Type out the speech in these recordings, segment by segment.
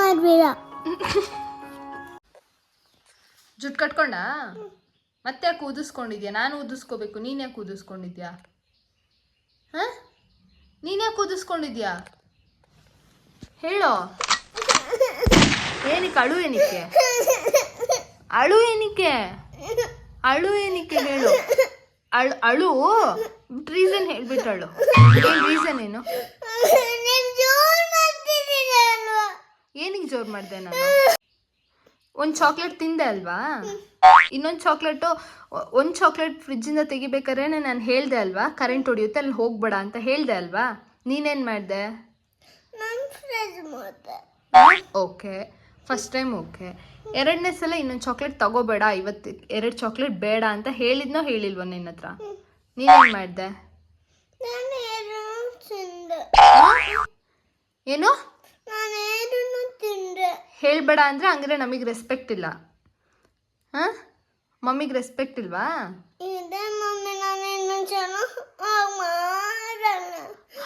ಮಾಡಬೇಡ. ಜುಟ್ ಕಟ್ಕೊಂಡ? ಮತ್ತೆ ಯಾಕೆ ಊದಿಸ್ಕೊಂಡಿದ್ಯಾ? ನಾನು ಊದಿಸ್ಕೋಬೇಕು. ನೀನ್ ಯಾಕೆ ಊದಿಸ್ಕೊಂಡಿದ್ಯಾ? ಹಾಂ? ನೀನು ಯಾಕೆ ಊದಿಸ್ಕೊಂಡಿದ್ಯಾ? ಹೇಳೋ. ಏನಕ್ಕೆ? ಅಳು ಏನಕ್ಕೆ? ಅಳು ಏನಕ್ಕೆ? ಅಳು ಏನಕ್ಕೆ ಹೇಳು? ಅಳು ಅಳು? ರೀಸನ್ ಹೇಳ್ಬಿಟ್ಟು ಅಳು ರೀಸನ್ ಏನು? ಜೋರು ಮಾಡಿದೆ ನಾನು. ಒಂದು ಚಾಕ್ಲೇಟ್ ತಿಂದೆ ಅಲ್ವಾ? ಇನ್ನೊಂದು ಚಾಕ್ಲೇಟು ಒಂದು ಚಾಕ್ಲೇಟ್ ಫ್ರಿಜ್ಜಿಂದ ತೆಗಿಬೇಕಾದ್ರೆ ನಾನು ಹೇಳ್ದೆ ಅಲ್ವಾ? ಕರೆಂಟ್ ಹೊಡಿಯುತ್ತೆ ಅಲ್ಲಿ ಹೋಗ್ಬೇಡ ಅಂತ ಹೇಳ್ದೆ ಅಲ್ವಾ? ನೀನೇನ್ ಮಾಡಿದೆ? ನನ್ ಫ್ರೆಂಡ್ ಮಾಡ್ದೆ ಓಕೆ ಫಸ್ಟ್ ಟೈಮ್ ಓಕೆ. ಎರಡನೇ ಸಲ ಇನ್ನೊಂದು ಚಾಕ್ಲೇಟ್ ತಗೋಬೇಡ ಇವತ್ತು ಎರಡು ಚಾಕ್ಲೇಟ್ ಬೇಡ ಅಂತ ಹೇಳಿದ್ನೋ ಹೇಳಿಲ್ವ ನಿನ್ನ ಹತ್ರ? ನೀನೇನು ಮಾಡಿದೆ? ಏನು ತಿಂದೆ ಏನು ನಾನು ಏನು ತಿಂದೆ ಹೇಳ್ಬೇಡ ಅಂದರೆ ಹಂಗಾರೆ ನಮಗೆ ರೆಸ್ಪೆಕ್ಟ್ ಇಲ್ಲ. ಹಾಂ? ಮಮ್ಮಿಗೆ ರೆಸ್ಪೆಕ್ಟ್ ಇಲ್ವಾ?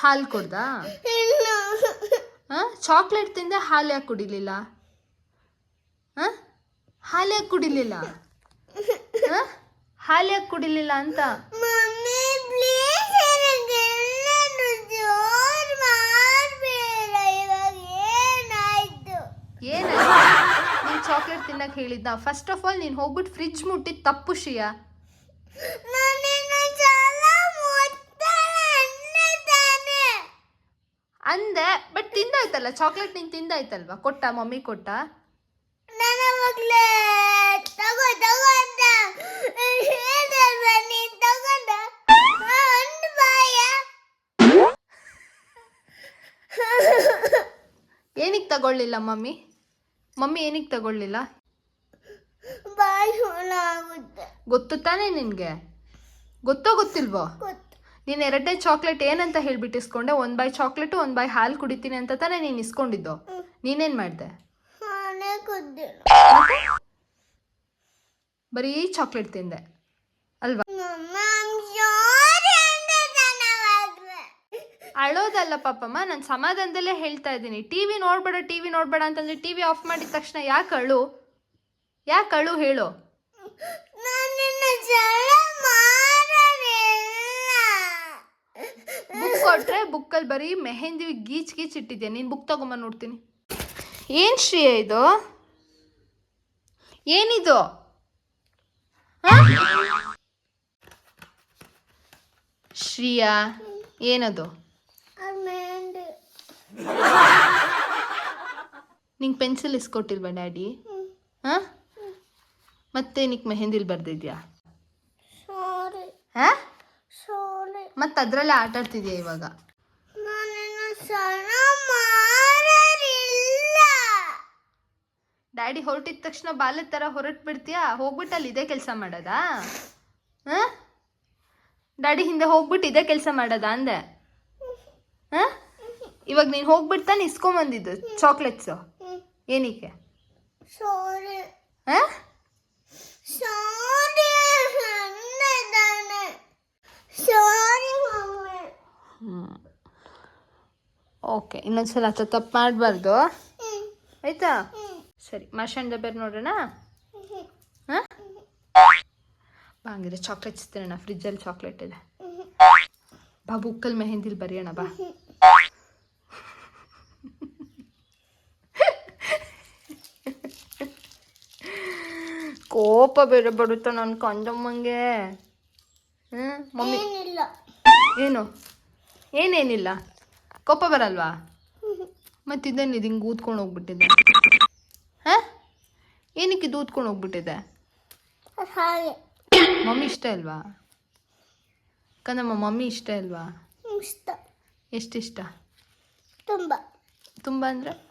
ಹಾಲು ಕೊಡ್ದಾ? ಇನ್ನು. ಹಾಂ? ಚಾಕ್ಲೇಟ್ ತಿಂದೆ ಹಾಲು ಯಾಕೆ ಕುಡಿಲಿಲ್ಲ? ಹಾಂ? ಹಾಲು ಯಾಕೆ ಕುಡಿಲಿಲ್ಲ? ಹಾಂ? ಹಾಲು ಯಾಕೆ ಕುಡಿಲಿಲ್ಲ ಅಂತ ಮಮ್ಮಿ ಪ್ಲೀಸ್ ನನಗೆಲ್ಲರೂ ಜೋರ್ ಮಾಡಬೇಡ ಇವಾಗ ಏನಾಯ್ತು ಏನಾಯ್ತು ಚಾಕ್ಲೇಟ್ ತಿನ್ನಕ್ಕೆ ಹೇಳಿದ್ದ ಫಸ್ಟ್ ಆಫ್ ಆಲ್ ನೀನು ಹೋಗ್ಬಿಟ್ಟು ಫ್ರಿಜ್ ಮುಟ್ಟಿ ತಪ್ಪು ಶಿಯ ಅಂದೆ ಬಟ್ ತಿಂದಾಯ್ತಲ್ಲ? ಚಾಕ್ಲೇಟ್ ನೀನು ತಿಂದಾಯ್ತಲ್ವಾ? ಕೊಟ್ಟ, ಮಮ್ಮಿ ಕೊಟ್ಟ? ಏನಕ್ಕೆ ತಗೊಳ್ಳಿಲ್ಲ ಮಮ್ಮಿ? ಮಮ್ಮಿ ಏನಕ್ಕೆ ತಗೊಳ್ಳಿಲ್ಲ? ಗೊತ್ತು ತಾನೇ ನಿನಗೆ? ಗೊತ್ತೋ ಗೊತ್ತಿಲ್ವೋ? ನೀನ್ ಎರಡನೇ ಚಾಕ್ಲೇಟ್ ಏನಂತ ಹೇಳ್ಬಿಟ್ಟು ಇಸ್ಕೊಂಡೆ ಒಂದು ಬಾಯ್ ಚಾಕ್ಲೇಟು ಒಂದು ಬಾಯ್ ಹಾಲು ಕುಡಿತೀನಿ ಅಂತ ತಾನೇ ನೀನು ಇಸ್ಕೊಂಡಿದ್ದು. ನೀನೇನು ಮಾಡಿದೆ? ಬರೀ ಚಾಕ್ಲೇಟ್ ತಿಂದೆ. ಅಲ್ವಾ ಮಮ್ಮ ಜೋರಿ ಅಂದೆ ತಾನೆ ಮಗ್ಲೇ ಅಳೋದಲ್ಲ ಪಾಪಮ್ಮ ನಾನು ಸಮಾಧಾನದಲ್ಲೇ ಹೇಳ್ತಾ ಇದ್ದೀನಿ. ಟಿ ವಿ ನೋಡಬೇಡ ಟಿ ವಿ ನೋಡಬೇಡ ಅಂತಂದ್ರೆ ಟಿ ವಿ ಆಫ್ ಮಾಡಿದ ತಕ್ಷಣ ಯಾಕೆ ಅಳು? ಯಾಕೆ ಅಳು ಹೇಳು? ಬುಕ್ ಕೊಟ್ರೆ ಬುಕ್ಕಲ್ಲಿ ಬರೀ ಮೆಹಂದಿ ಗೀಚ್ ಗೀಚ್ ಇಟ್ಟಿದ್ಯಾ? ನೀನು ಬುಕ್ ತಗೊಂಬ ನೋಡ್ತೀನಿ. ಏನು ಶ್ರೀಯಾ ಇದು? ಏನಿದು? ಹ? ಶ್ರೀಯಾ ಏನದು? ನಿಂಗೆ ಪೆನ್ಸಿಲ್ ಇಸ್ಕೊಟ್ಟಿಲ್ವಾ ಡ್ಯಾಡಿ? ಹಾಂ? ಮತ್ತೆ ನಿಕ್ ಮೆಹಂದಿಲ್ ಬರ್ದಿದ್ಯಾ? ಮತ್ತೆ ಅದರಲ್ಲೇ ಆಟ ಆಡ್ತಿದ್ಯಾ ಇವಾಗ? ಡ್ಯಾಡಿ ಹೊರಟಿದ ತಕ್ಷಣ ಬಾಲ್ಯದ ಥರ ಹೊರಟು ಬಿಡ್ತೀಯಾ ಹೋಗ್ಬಿಟ್ಟು ಅಲ್ಲಿ ಇದೇ ಕೆಲಸ ಮಾಡೋದಾ? ಹಾಂ? ಡ್ಯಾಡಿ ಹಿಂದೆ ಹೋಗ್ಬಿಟ್ಟು ಇದೇ ಕೆಲಸ ಮಾಡೋದಾ ಅಂದೆ? ಹಾಂ? ಇವಾಗ ನೀನು ಹೋಗ್ಬಿಟ್ಟು ತಾನೆ ಇಸ್ಕೊಂಬಂದಿದ್ದು ಚಾಕ್ಲೇಟ್ಸು ಏನಕ್ಕೆ ಓಕೆ ಇನ್ನೊಂದ್ಸಲ ಆತ ತಪ್ಪು ಮಾಡಬಾರ್ದು. ಆಯಿತಾ? ಸರಿ ಮಾಷನ್ ಬೇರೆ ನೋಡೋಣ? ಹಾಂ? ಬಾ ಹಂಗಿದ್ರೆ ಚಾಕ್ಲೇಟ್ಸ್ ತಿನ್ನೋಣ. ಫ್ರಿಜ್ಜಲ್ಲಿ ಚಾಕ್ಲೇಟ್ ಇದೆ. ಬಾ ಬುಕ್ಕಲ್ಲಿ ಮೆಹಂದಿಲಿ ಬರೆಯೋಣ ಬಾ. ಕೋಪ ಬೇರೆ ಬರುತ್ತ ನನ್ನ ಕಂದಮ್ಮಂಗೆ. ಹ್ಞೂ ಮಮ್ಮಿ. ಏನಿಲ್ಲ. ಏನು? ಏನೇನಿಲ್ಲ? ಕೋಪ ಬರಲ್ವಾ? ಮತ್ತಿದ್ದೇನು ಇದು ಹಿಂಗೆ ಊದ್ಕೊಂಡು ಹೋಗ್ಬಿಟ್ಟಿದೆ? ಹಾಂ? ಏನಕ್ಕೆ ಇದು ಊದ್ಕೊಂಡು ಹೋಗ್ಬಿಟ್ಟಿದೆ? ಹಾಗೆ. ಮಮ್ಮಿ ಇಷ್ಟ ಇಲ್ವಾ? ಕಂದಮ್ಮ ಮಮ್ಮಿ ಇಷ್ಟ ಇಲ್ವಾ? ಇಷ್ಟ. ಎಷ್ಟಿಷ್ಟ ತುಂಬ. ತುಂಬ ಅಂದರೆ?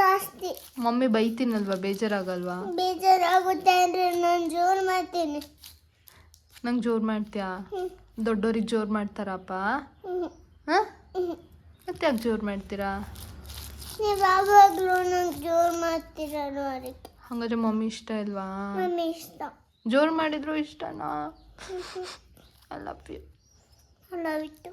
ಜಾಸ್ತಿ. ಮಮ್ಮಿ ಬೈತೀನಲ್ವಾ ಬೇಜಾರಾಗಲ್ವಾ? ಬೇಜಾರಾಗುತ್ತೆ ಅಂದರೆ ನಾನು ಜೋರು ಮಾಡ್ತೀನಿ. ನಂಗೆ ಜೋರು ಮಾಡ್ತೀಯಾ. ದೊಡ್ಡೋರಿಗೆ ಜೋರು ಮಾಡ್ತಾರಪ್ಪ. ಹಾಂ? ಮತ್ತೆ ಯಾಕೆ ಜೋರು ಮಾಡ್ತೀರಾ? ನೀವು ಯಾವಾಗಲೂ ನಂಗೆ ಜೋರು ಮಾಡ್ತೀರಲ್ವ ಅದಕ್ಕೆ? ಹಾಗಾದ್ರೆ ಮಮ್ಮಿ ಇಷ್ಟ ಇಲ್ವಾ? ಮಮ್ಮಿ ಇಷ್ಟ. ಜೋರು ಮಾಡಿದ್ರು ಇಷ್ಟನಾ? I love you I love ಏನೋ